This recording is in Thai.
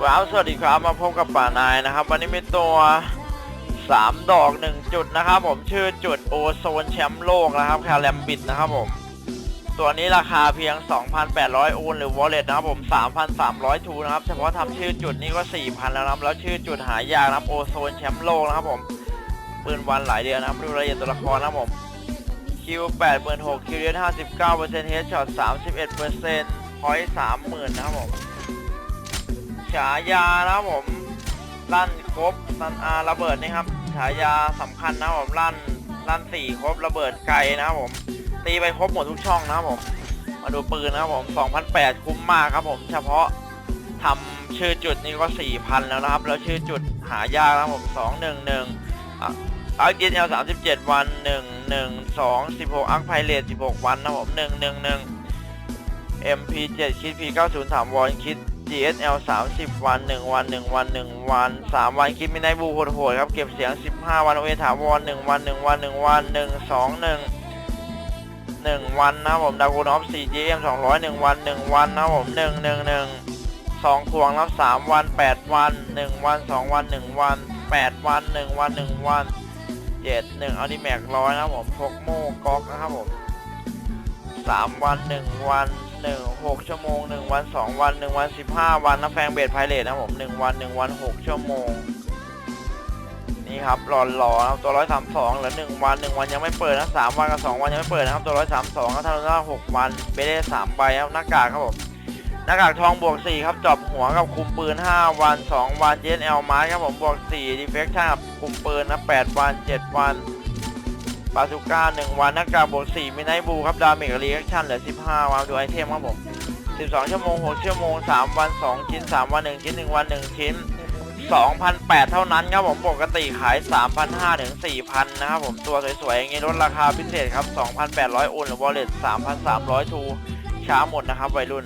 ครับสวัสดีครับมาพบกับป่านายนะครับ วันนี้มีตัว 3 ดอก 1 จุดนะครับ ผมชื่อจุดโอโซนแชมป์โลกนะครับแคลแรมบิดนะครับผม ตัวนี้ราคาเพียง 2,800 โอนหรือ wallet นะครับผม 3,300 ทูนะครับ เฉพาะทำชื่อจุดนี้ก็ 4,000 แล้วนะครับ แล้วชื่อจุดหายากนะครับโอโซนแชมป์โลกนะครับผมปืนวันหลายเดือนนะครับดูรายละเอียดตัวละครนะครับผมคิว86,000คิวเดน59%เฮดช็อต31%พอยต์30,000นะครับผม ฉายานะครับผมลั่นครบลั่นอาระเบิดนี่ครับฉายาสำคัญนะครับผมลั่นลั่นสี่ครบระเบิดไกลนะครับผมตีไปครบหมดทุกช่องนะครับผมมาดูปืนนะครับผม2,008 คุ้มมากครับผมเฉพาะทำชื่อจุดนี่ก็4,000แล้วนะครับ แล้วชื่อจุดหายากนะครับผม211อะอาร์กินเอล37วัน1 1 2 16อาร์คไพเรต16วันนะครับผม111 MP7 คิด P90 3วอนคิด GSL 30 วัน 1 วัน 1 วัน 1 วัน 3 วันคิดมินายบูโหดๆครับ เก็บเสียง 15 วันเอถาวร1วัน 1 วัน 1 วัน 1 2 1 1 วันนะผมดากูนอฟ 4GM 200 1 วัน 1 วันนะผม 1 1 1 2ควงรับ 3 วัน 8 วัน 1 วัน 2 วัน 1 วัน 8 วัน 1 วัน 1 วัน 7 1เอัลติแม็กร้อยนะครับผมพกโม่ก๊อกนะครับผม 3 วัน 1 วัน 1 6ชั่วโมง1วัน2วัน1วัน15วันนะแฟงเบดไพเรตนะครับผม1วัน1วัน6ชั่วโมง นี่ครับหล่อหลอนะครับตัว132เหลือ1วัน1วันยังไม่เปิดนะ3วันกับ2วันยังไม่เปิดนะครับตัว132ก็เท่ากับว่า6วันเบได้3ใบครับหน้ากากครับผมหน้ากากทองบวก4ครับจอบหัวกับคุมปืน5วัน2วัน JNL มาร์ครับผมบวก4ดีเฟกชั่นกับคุมปืนนะ8วัน7วัน บาซูก้า1วันหน้ากากบวก4มินไนบูครับ ดาเมจรีแอคชั่นเหลือ15วันดูไอเทมครับผม12ชั่วโมง6ชั่วโมง3วัน2ชิ้น3วัน1ชิ้น1วัน1ชิ้น2,008เท่านั้นครับผมปกติขาย3,500ถึง4,000นะครับผมตัวสวยๆอย่างนี้ลดราคาพิเศษครับ2,800โอนหรือ wallet 3,300ทูช้าหมดนะครับวัยรุ่น